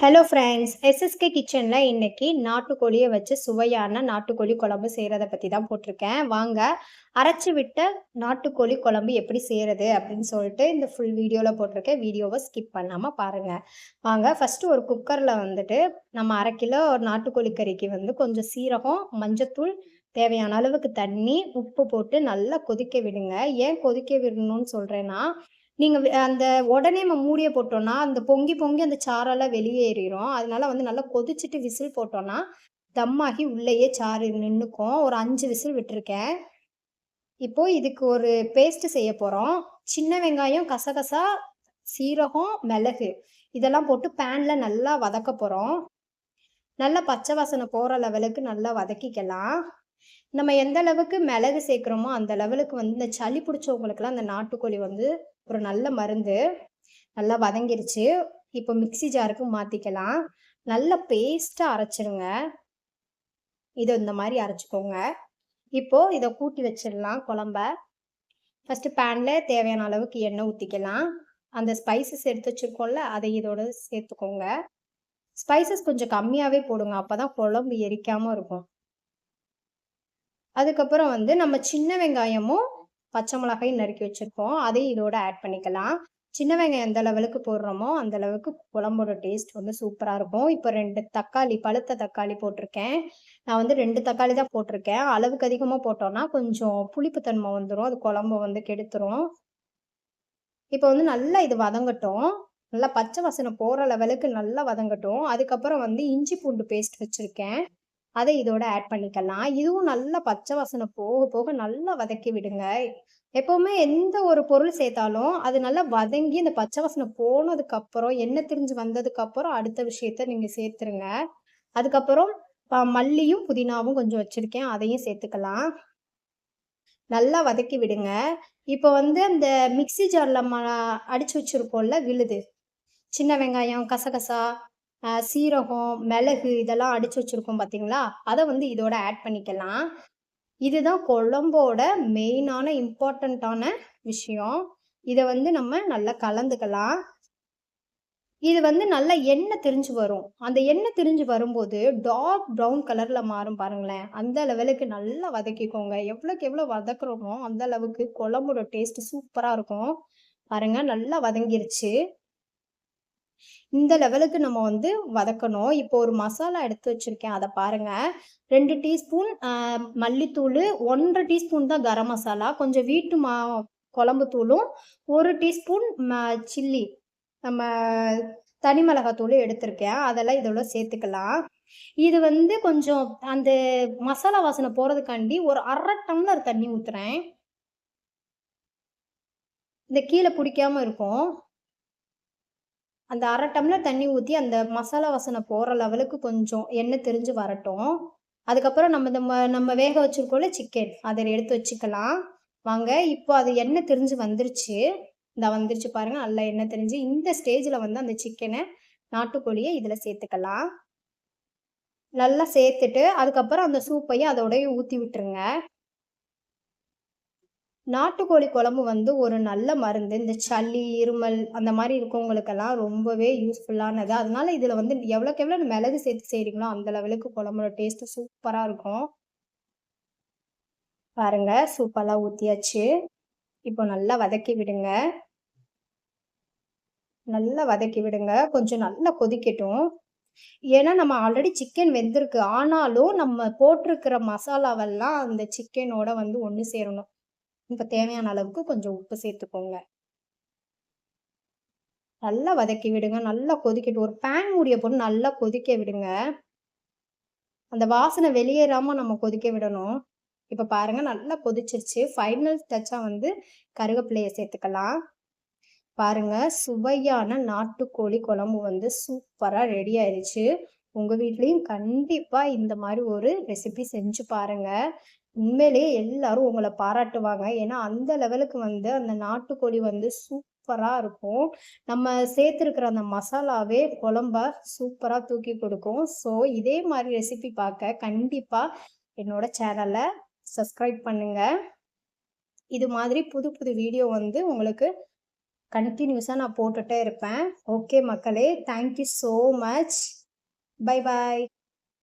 Hello friends SSK கிச்சனில் இன்னைக்கு நாட்டுக்கோழியை வச்சு சுவையான நாட்டுக்கோழி குழம்பு செய்கிறத பற்றி தான் போட்டிருக்கேன். வாங்க அரைச்சி விட்ட நாட்டுக்கோழி குழம்பு எப்படி செய்கிறது அப்படின்னு சொல்லிட்டு இந்த ஃபுல் வீடியோவில் போட்டிருக்கேன் வீடியோவை ஸ்கிப் பண்ணாமல் பாருங்கள் வாங்க ஃபஸ்ட்டு ஒரு குக்கரில் வந்துட்டு நம்ம அரை கிலோ ஒரு நாட்டுக்கோழி கறிக்கு வந்து கொஞ்சம் சீரகம் மஞ்சத்தூள் தேவையான அளவுக்கு தண்ணி உப்பு போட்டு நல்லா கொதிக்க விடுங்க. ஏன் கொதிக்க விடணும்னு சொல்கிறேன்னா நீங்கள் அந்த உடனே நம்ம மூடியை போட்டோம்னா, அந்த பொங்கி பொங்கி அந்த சாரெல்லாம் வெளியேறிடும் அதனால வந்து நல்லா கொதிச்சுட்டு விசில் போட்டோம்னா, தம்மாகி உள்ளேயே சாறு நின்றுக்கும் ஒரு அஞ்சு விசில் விட்டுருக்கேன். இப்போ இதுக்கு ஒரு பேஸ்ட் செய்ய போகிறோம் சின்ன வெங்காயம், கசகசா, சீரகம், மிளகு. இதெல்லாம் போட்டு பேனில் நல்லா வதக்க போகிறோம் நல்லா பச்சை வாசனை போகிற லெவலுக்கு நல்லா வதக்கிக்கலாம். நம்ம எந்த அளவுக்கு மிளகு சேர்க்குறோமோ அந்த லெவலுக்கு வந்து இந்த சளி பிடிச்சவங்களுக்குலாம் அந்த நாட்டுக்கோழி வந்து ஒரு நல்ல மருந்து. நல்லா வதங்கிருச்சு. இப்போ மிக்ஸி ஜாருக்கு மாற்றிக்கலாம் நல்ல பேஸ்ட்டாக அரைச்சிடுங்க இதை இந்த மாதிரி அரைச்சிக்கோங்க இப்போது இதை கூட்டி வச்சிடலாம் குழம்ப. ஃபஸ்ட்டு பேனில் தேவையான அளவுக்கு எண்ணெய் ஊற்றிக்கலாம் அந்த ஸ்பைசஸ் எடுத்து வச்சுருக்கோம்ல அதை இதோட சேர்த்துக்கோங்க. ஸ்பைசஸ் கொஞ்சம் கம்மியாகவே போடுங்க. அப்போ தான் குழம்பு எரிக்காமல் இருக்கும். அதுக்கப்புறம் வந்து நம்ம சின்ன வெங்காயமும், பச்சை மிளகாயும் நறுக்கி வச்சுருப்போம் அதையும் இதோட ஆட் பண்ணிக்கலாம். சின்ன வெங்காயம் எந்த லெவலுக்கு போடுறோமோ, அந்த அளவுக்கு குழம்போட டேஸ்ட் வந்து சூப்பராக இருக்கும். இப்போ ரெண்டு தக்காளி, பழுத்த தக்காளி போட்டிருக்கேன். நான் வந்து ரெண்டு தக்காளி தான் போட்டிருக்கேன். அளவுக்கு அதிகமாக போட்டோம்னா, கொஞ்சம் புளிப்பு தன்மை அது குழம்பு வந்து கெடுத்துரும். இப்போ வந்து நல்லா இது வதங்கட்டும். நல்லா பச்சை வாசனை போகிற லெவலுக்கு நல்லா வதங்கட்டும். அதுக்கப்புறம் வந்து இஞ்சி பூண்டு பேஸ்ட் வச்சுருக்கேன் அதை இதோட ஆட் பண்ணிக்கலாம். இதுவும் நல்லா பச்சை வாசனை போக போக நல்லா வதக்கி விடுங்க. எப்போவுமே எந்த ஒரு பொருள் சேர்த்தாலும், அது நல்லா வதங்கி அந்த பச்சை வாசனை போனதுக்கப்புறம், எண்ணெய் திரிஞ்சு வந்ததுக்கப்புறம் அடுத்த விஷயத்த நீங்கள் சேர்த்துருங்க. அதுக்கப்புறம் மல்லியும், புதினாவும் கொஞ்சம் வச்சுருக்கேன் அதையும் சேர்த்துக்கலாம். நல்லா வதக்கி விடுங்க. இப்போ வந்து அந்த மிக்ஸி ஜார்ல ம அடித்து வச்சிருக்கோம்ல விழுது. சின்ன வெங்காயம், கசகசா, சீரகம், மிளகு இதெல்லாம் அடிச்சு வச்சுருக்கோம் பார்த்தீங்களா? அதை வந்து இதோட ஆட் பண்ணிக்கலாம். இதுதான் குழம்போட மெயினான இம்பார்ட்டண்ட்டான விஷயம். இதை வந்து நம்ம நல்லா கலந்துக்கலாம். இது வந்து நல்லா எண்ணெய் திரிஞ்சு வரும். அந்த எண்ணெய் திரிஞ்சு வரும்போது டார்க் ப்ரவுன் கலரில் மாறும் பாருங்களேன். அந்த லெவலுக்கு நல்லா வதக்கிக்கோங்க. எவ்வளோக்கு எவ்வளோ வதக்குறோமோ, அந்த அளவுக்கு குழம்போட டேஸ்ட் சூப்பராக இருக்கும். பாருங்க நல்லா வதங்கிருச்சு. இந்த லெவலுக்கு நம்ம வந்து வதக்கணும். இப்போ ஒரு மசாலா எடுத்து வச்சிருக்கேன். அத பாருங்க. 2 டீஸ்பூன் மல்லித்தூள் ஒன்றரை டீஸ்பூன் தான் கரம் மசாலா. கொஞ்சம் வீட்டு மா குழம்பு தூளும், ஒரு டீஸ்பூன் ம சில்லி நம்ம தனி மிளகாத்தூளும் எடுத்திருக்கேன். அதெல்லாம் இதோட சேர்த்துக்கலாம். இது வந்து கொஞ்சம் அந்த மசாலா வாசனை போகிறதுக்காண்டி ஒரு அரை டம்ளர் தண்ணி ஊற்றுறேன் இந்த கீழே பிடிக்காம இருக்கும். அந்த அரை டம்ளர் தண்ணி ஊற்றி அந்த மசாலா வாசனை போகிற லெவலுக்கு கொஞ்சம் எண்ணெய் தெரிஞ்சு வரட்டும். அதுக்கப்புறம் நம்ம இந்த ம நம்ம வேக வச்சுருக்கோம்ல சிக்கன், அதை எடுத்து வச்சுக்கலாம். வாங்க, இப்போ அது எண்ணெய் தெரிஞ்சு வந்துருச்சு. இந்த வந்துருச்சு பாருங்கள் நல்லா எண்ணெய் தெரிஞ்சு இந்த ஸ்டேஜில் வந்து அந்த சிக்கனை நாட்டுக்கோழியை இதில் சேர்த்துக்கலாம். நல்லா சேர்த்துட்டு, அதுக்கப்புறம் அந்த சூப்பையும் அதோடய ஊற்றி விட்டுருங்க. நாட்டுக்கோழி குழம்பு வந்து ஒரு நல்ல மருந்து. இந்த சளி, இருமல் அந்த மாதிரி இருக்கவங்களுக்கெல்லாம் ரொம்பவே யூஸ்ஃபுல்லானது. அதனால இதில் வந்து எவ்வளோக்கு எவ்வளோ மிளகு சேர்த்து செய்கிறீங்களோ அந்த லெவலுக்கு குழம்போட டேஸ்ட்டு சூப்பராக இருக்கும். பாருங்க, சூப்பெல்லாம் ஊற்றியாச்சு இப்போ நல்லா வதக்கி விடுங்க. நல்லா வதக்கி விடுங்க. கொஞ்சம் நல்லா கொதிக்கட்டும். ஏன்னா, நம்ம ஆல்ரெடி சிக்கன் வெந்திருக்கு. ஆனாலும் நம்ம போட்டிருக்கிற மசாலாவெல்லாம் அந்த சிக்கனோட வந்து ஒன்று சேரணும். இப்போ தேவையான அளவுக்கு கொஞ்சம் உப்பு சேர்த்துக்கோங்க. நல்லா வதக்கி விடுங்க. நல்லா கொதிக்கட்டும். ஒரு பேன் மூடிய போட்டு நல்லா கொதிக்க விடுங்க. அந்த வாசனை வெளியேறாம நம்ம கொதிக்க விடணும். இப்போ பாருங்க நல்லா கொதிச்சிருச்சு. ஃபைனல் டச்சா வந்து கருவேப்பிலையை சேர்த்துக்கலாம். பாருங்க, சுவையான நாட்டுக்கோழி குழம்பு வந்து சூப்பரா ரெடி ஆயிடுச்சு உங்க வீட்லயும் கண்டிப்பா இந்த மாதிரி ஒரு ரெசிபி செஞ்சு பாருங்க. உண்மையிலேயே எல்லாரும் உங்களை பாராட்டுவாங்க. ஏன்னா, அந்த லெவலுக்கு வந்து அந்த நாட்டுக்கோழி வந்து சூப்பரா இருக்கும். நம்ம சேர்த்துருக்கிற அந்த மசாலாவே குழம்ப சூப்பரா தூக்கி கொடுக்கும். ஸோ, இதே மாதிரி ரெசிபி பார்க்க கண்டிப்பா என்னோட சேனலை சப்ஸ்கிரைப் பண்ணுங்க. இது மாதிரி புது புது வீடியோ வந்து உங்களுக்கு கண்டினியூஸாக நான் போட்டுகிட்டே இருப்பேன் ஓகே மக்களே thank you so much Bye bye.